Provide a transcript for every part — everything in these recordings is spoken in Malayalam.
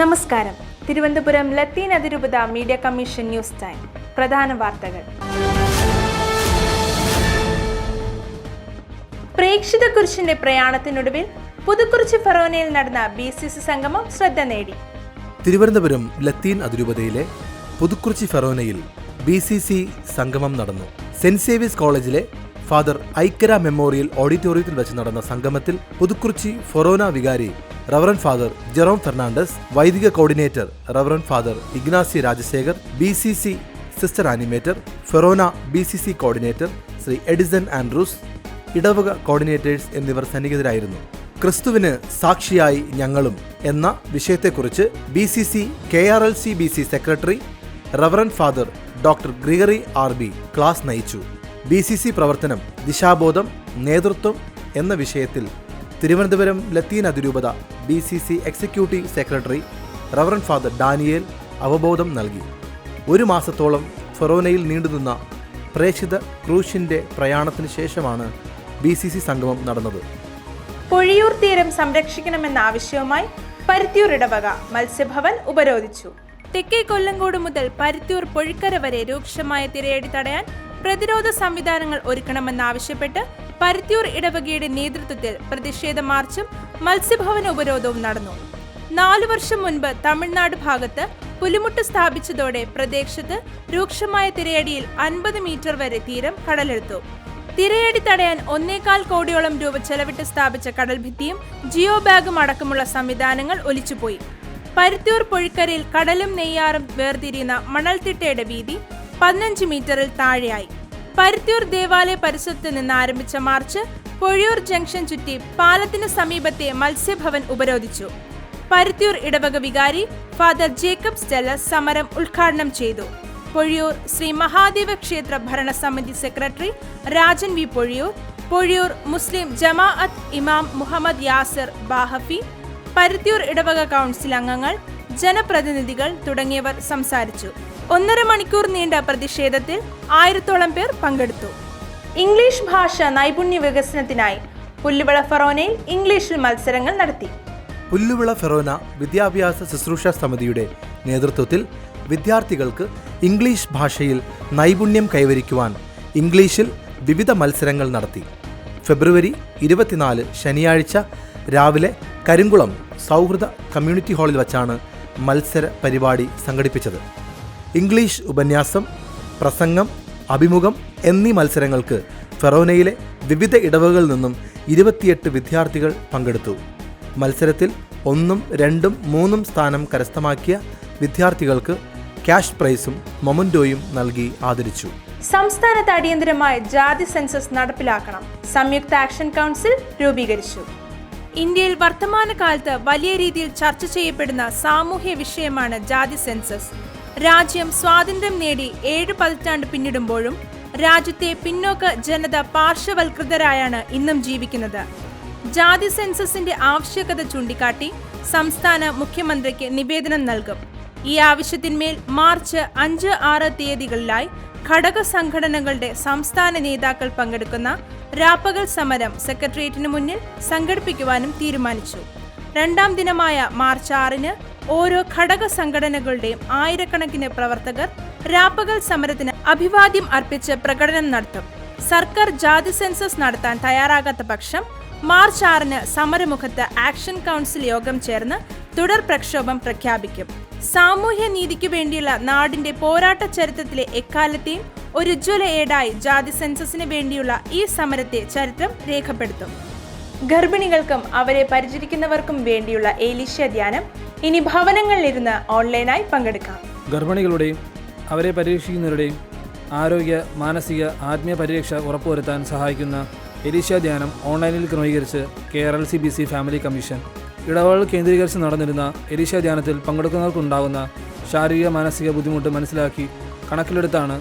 നമസ്കാരം. തിരുവനന്തപുരം ലത്തീൻ അതിരൂപത മീഡിയ കമ്മീഷൻ ന്യൂസ് ടൈം. പ്രധാന വാർത്തകൾ. പ്രേക്ഷിത കുരിശിന്റെ പ്രയാണത്തിനൊടുവിൽ പുതുക്കുറിച്ചി ഫെറോനയിൽ നടന്ന ബി സി സി സംഗമം ശ്രദ്ധ നേടി. തിരുവനന്തപുരം ലത്തീൻ അതിരൂപതയിലെ പുതുക്കുറിച്ചി ഫെറോനയിൽ ബി സി സി സംഗമം നടന്നു. സെന്റ് സേവിയസ് കോളേജിലെ ഫാദർ ഐക്കര മെമ്മോറിയൽ ഓഡിറ്റോറിയത്തിൽ വെച്ച് നടന്ന സംഗമത്തിൽ പുതുക്കുറിച്ചി ഫൊറോന വികാരി റവറൻ ഫാദർ ജെറോം ഫെർണാണ്ടസ് വൈദിക coordinator reverend father Ignasi Rajasekhar B C C sister animator Forane B C C coordinator Shri Edison Andrews ഇടവക കോർഡിനേറ്റേഴ്സ് എന്നിവർ സന്നിഹിതരായിരുന്നു. ക്രിസ്തുവിന് സാക്ഷിയായി ഞങ്ങളും എന്ന വിഷയത്തെക്കുറിച്ച് B C C K R L C B C secretary reverend father doctor Gregory R B class നയിച്ചു. ബി സി സി പ്രവർത്തനം ദിശാബോധം നേതൃത്വം എന്ന വിഷയത്തിൽ തിരുവനന്തപുരം ലത്തീൻ അതിരൂപത B C C executive secretary reverend father Daniel അവബോധം നൽകി. ഒരു മാസത്തോളം ഫെറോനയിൽ നീണ്ടുനിന്ന പ്രേക്ഷിത ക്രൂശിന്റെ പ്രയാണത്തിന് ശേഷമാണ് ബി സി സി സംഗമം നടന്നത്. പൊഴിയൂർ തീരം സംരക്ഷിക്കണമെന്ന ആവശ്യവുമായി പരുത്തിയൂർ ഇടവക മത്സ്യഭവൻ ഉപരോധിച്ചു. തെക്കേ കൊല്ലങ്കോട് മുതൽ പരുത്തിയൂർ പൊഴിക്കര വരെ രൂക്ഷമായ തിരയടി തടയാൻ പ്രതിരോധ സംവിധാനങ്ങൾ ഒരുക്കണമെന്നാവശ്യപ്പെട്ട് പരുത്തിയൂർ ഇടവകയുടെ നേതൃത്വത്തിൽ പ്രതിഷേധ മാർച്ചും മത്സ്യഭവന ഉപരോധവും നടന്നു. നാലു വർഷം മുൻപ് തമിഴ്നാട് ഭാഗത്ത് പുലിമുട്ട് സ്ഥാപിച്ചതോടെ പ്രദേശത്ത് രൂക്ഷമായ തിരയടിയിൽ അൻപത് മീറ്റർ വരെ തീരം കടലെടുത്തു. തിരയടി തടയാൻ ഒന്നേകാൽ കോടിയോളം രൂപ ചെലവിട്ട് സ്ഥാപിച്ച കടൽഭിത്തിയും ജിയോ ബാഗും അടക്കമുള്ള സംവിധാനങ്ങൾ ഒലിച്ചുപോയി. പരുത്തിയൂർ പുഴിക്കരയിൽ കടലും നെയ്യാറും വേർതിരിയുന്ന മണൽത്തിട്ടയുടെ വീതി പതിനഞ്ച് മീറ്ററിൽ താഴെയായി. പരുത്തിയൂർ ദേവാലയ പരിസരത്ത് നിന്ന് ആരംഭിച്ച മാർച്ച് പൊഴിയൂർ ജംഗ്ഷൻ ചുറ്റി പാലത്തിന് സമീപത്തെ മത്സ്യഭവൻ ഉപരോധിച്ചു. പരുത്തിയൂർ ഇടവക വികാരി ഫാദർ ജേക്കബ് സ്റ്റെല്ല സമരം ഉദ്ഘാടനം ചെയ്തു. പൊഴിയൂർ ശ്രീ മഹാദേവ ക്ഷേത്ര ഭരണസമിതി secretary Rajan V Pozhiyoor Pozhiyoor Muslim ജമാഅത്ത് ഇമാം മുഹമ്മദ് യാസിർ ബാഹഫി പരുത്തിയൂർ ഇടവക കൗൺസിൽ അംഗങ്ങൾ ജനപ്രതിനിധികൾ തുടങ്ങിയവർ സംസാരിച്ചു. ഒന്നര മണിക്കൂർ നീണ്ട പ്രതിഷേധത്തിൽ ആയിരത്തോളം പേർ പങ്കെടുത്തു. ഇംഗ്ലീഷ് ഭാഷ നൈപുണ്യ വികസനത്തിനായി പുല്ലുവിള ഫെറോനയിൽ ഇംഗ്ലീഷിൽ മത്സരങ്ങൾ നടത്തി. പുല്ലുവിള ഫെറോന വിദ്യാഭ്യാസ ശുശ്രൂഷ സമിതിയുടെ നേതൃത്വത്തിൽ വിദ്യാർത്ഥികൾക്ക് ഇംഗ്ലീഷ് ഭാഷയിൽ നൈപുണ്യം കൈവരിക്കുവാൻ ഇംഗ്ലീഷിൽ വിവിധ മത്സരങ്ങൾ നടത്തി. ഫെബ്രുവരി ഇരുപത്തിനാല് ശനിയാഴ്ച രാവിലെ കരിങ്കുളം സൗഹൃദ കമ്മ്യൂണിറ്റി ഹാളിൽ വച്ചാണ് മത്സര പരിപാടി സംഘടിപ്പിച്ചത്. ഇംഗ്ലീഷ് ഉപന്യാസം പ്രസംഗം അഭിമുഖം എന്നീ മത്സരങ്ങൾക്ക് ഫെറോനയിലെ വിവിധ ഇടവകളിൽ നിന്നും ഇരുപത്തിയെട്ട് വിദ്യാർത്ഥികൾ പങ്കെടുത്തു. മത്സരത്തിൽ ഒന്നും രണ്ടും മൂന്നും സ്ഥാനം കരസ്ഥമാക്കിയ വിദ്യാർത്ഥികൾക്ക് ക്യാഷ് പ്രൈസും മൊമന്റോയും നൽകി ആദരിച്ചു. സംസ്ഥാനത്ത് അടിയന്തരമായ ജാതി സെൻസസ് നടപ്പിലാക്കണം. സംയുക്ത ആക്ഷൻ കൗൺസിൽ രൂപീകരിച്ചു. ഇന്ത്യയിൽ വർത്തമാനകാലത്ത് വലിയ രീതിയിൽ ചർച്ച ചെയ്യപ്പെടുന്ന സാമൂഹ്യ വിഷയമാണ് ജാതി സെൻസസ്. രാജ്യം സ്വാതന്ത്ര്യം നേടി ഏഴ് പതിറ്റാണ്ട് പിന്നിടുമ്പോഴും രാജ്യത്തെ പിന്നോക്ക ജനത പാർശ്വവൽകൃതരായാണ് ഇന്നും ജീവിക്കുന്നത്. ജാതി സെൻസസിന്റെ ആവശ്യകത ചൂണ്ടിക്കാട്ടി സംസ്ഥാന മുഖ്യമന്ത്രിക്ക് നിവേദനം നൽകും. ഈ ആവശ്യത്തിന്മേൽ മാർച്ച് അഞ്ച് ആറ് തീയതികളിലായി ഘടക സംഘടനകളുടെ സംസ്ഥാന നേതാക്കൾ പങ്കെടുക്കുന്ന രാപ്പകൽ സമരം സെക്രട്ടേറിയറ്റിന് മുന്നിൽ സംഘടിപ്പിക്കുവാനും തീരുമാനിച്ചു. രണ്ടാം ദിനമായ മാർച്ച് ആറിന് ഓരോ ഘടക സംഘടനകളുടെയും ആയിരക്കണക്കിന് പ്രവർത്തകർ രാപ്പകൽ സമരത്തിന് അഭിവാദ്യം അർപ്പിച്ച് പ്രകടനം നടത്തും. സർക്കാർ ജാതി സെൻസസ് നടത്താൻ തയ്യാറാകാത്ത പക്ഷം മാർച്ച് ആറിന് സമരമുഖത്ത് ആക്ഷൻ കൗൺസിൽ യോഗം ചേർന്ന് തുടർ പ്രക്ഷോഭം പ്രഖ്യാപിക്കും. സാമൂഹ്യ നീതിക്ക് വേണ്ടിയുള്ള നാടിന്റെ പോരാട്ട ചരിത്രത്തിലെ എക്കാലത്തെയും ഒരു ഉജ്ജ്വല ഏടായി ജാതി സെൻസസിന് വേണ്ടിയുള്ള ഈ സമരത്തെ ചരിത്രം രേഖപ്പെടുത്തും. ഗർഭിണികൾക്കും അവരെ പരിചരിക്കുന്നവർക്കും വേണ്ടിയുള്ള ഏലീഷ്യ ധ്യാനം ഇനി ഭവനങ്ങളിലിരുന്ന് ഓൺലൈനായി പങ്കെടുക്കാം. ഗർഭിണികളുടെയും അവരെ പരീക്ഷിക്കുന്നവരുടെയും ആരോഗ്യ മാനസിക ആത്മീയ പരിരക്ഷ ഉറപ്പുവരുത്താൻ സഹായിക്കുന്ന എലീഷ്യ ധ്യാനം ഓൺലൈനിൽ ക്രമീകരിച്ച് K R L C B C family commission ഇടവേളകൾ കേന്ദ്രീകരിച്ച് നടന്നിരുന്ന എരിശ ധ്യാനത്തിൽ പങ്കെടുക്കുന്നവർക്കുണ്ടാകുന്ന ശാരീരിക മാനസിക ബുദ്ധിമുട്ട് മനസ്സിലാക്കി കണക്കിലെടുത്താണ്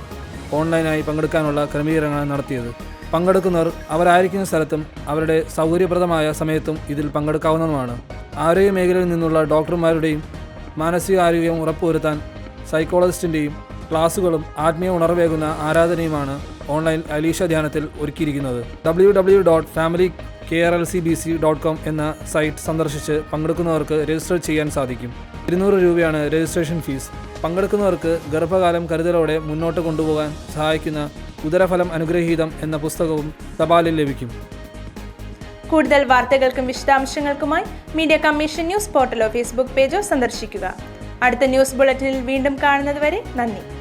ഓൺലൈനായി പങ്കെടുക്കാനുള്ള ക്രമീകരണങ്ങൾ നടത്തിയത്. പങ്കെടുക്കുന്നവർ അവരായിരിക്കുന്ന സ്ഥലത്തും അവരുടെ സൗകര്യപ്രദമായ സമയത്തും ഇതിൽ പങ്കെടുക്കാവുന്നതുമാണ്. ആരോഗ്യ മേഖലയിൽ നിന്നുള്ള ഡോക്ടർമാരുടെയും മാനസികാരോഗ്യം ഉറപ്പുവരുത്താൻ സൈക്കോളജിസ്റ്റിന്റെയും ക്ലാസുകളും ആത്മീയ ഉണർവേകുന്ന ആരാധനയുമാണ് ഓൺലൈൻ അലീഷ ധ്യാനത്തിൽ ഒരുക്കിയിരിക്കുന്നത്. W W dot family K R L C B C dot com എന്ന സൈറ്റ് സന്ദർശിച്ച് പങ്കെടുക്കുന്നവർക്ക് രജിസ്റ്റർ ചെയ്യാൻ സാധിക്കും. ഇരുന്നൂറ് രൂപയാണ് രജിസ്ട്രേഷൻ ഫീസ്. പങ്കെടുക്കുന്നവർക്ക് ഗർഭകാലം കരുതലോടെ മുന്നോട്ട് കൊണ്ടുപോകാൻ സഹായിക്കുന്ന ഉദരഫലം അനുഗ്രഹീതം എന്ന പുസ്തകവും തപാലിൽ ലഭിക്കും. കൂടുതൽ വാർത്തകൾക്കും വിശദാംശങ്ങൾക്കുമായി മീഡിയ കമ്മീഷൻ ന്യൂസ് പോർട്ടലോ ഫേസ്ബുക്ക് പേജോ സന്ദർശിക്കുക. അടുത്ത ന്യൂസ് ബുള്ളറ്റിനിൽ വീണ്ടും കാണുന്നതുവരെ നന്ദി.